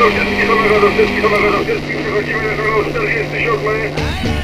Omega do wszystkich, Omega do wszystkich. Przechodzimy na kanał 47.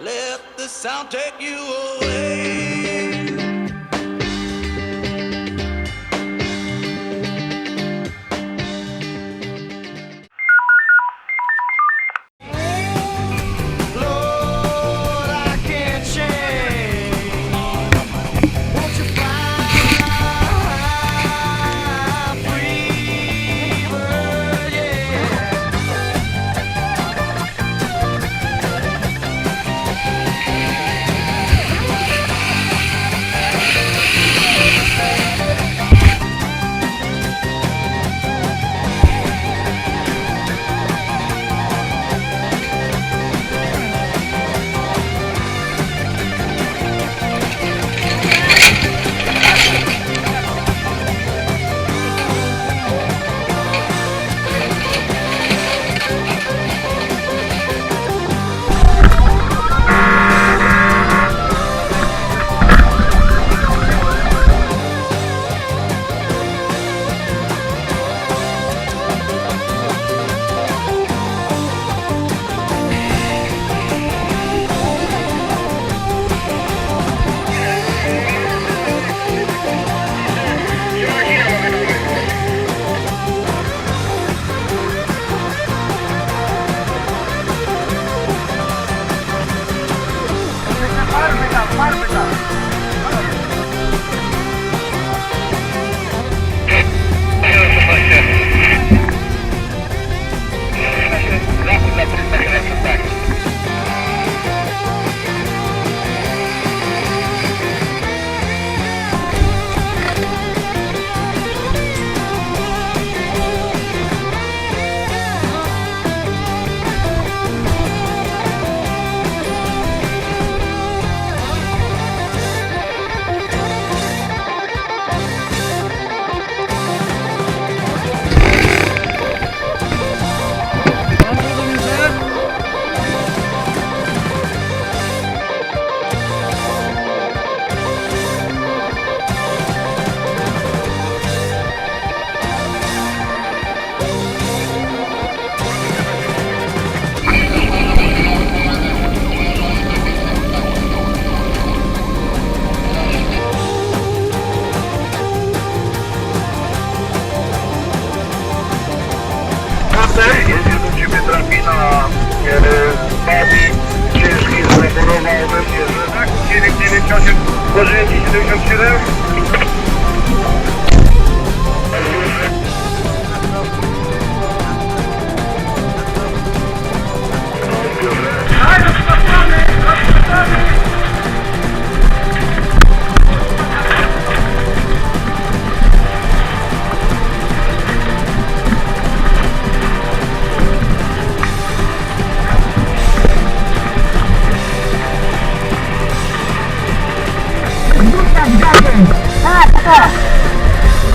Let the sound take you away.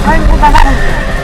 Ay, puta na.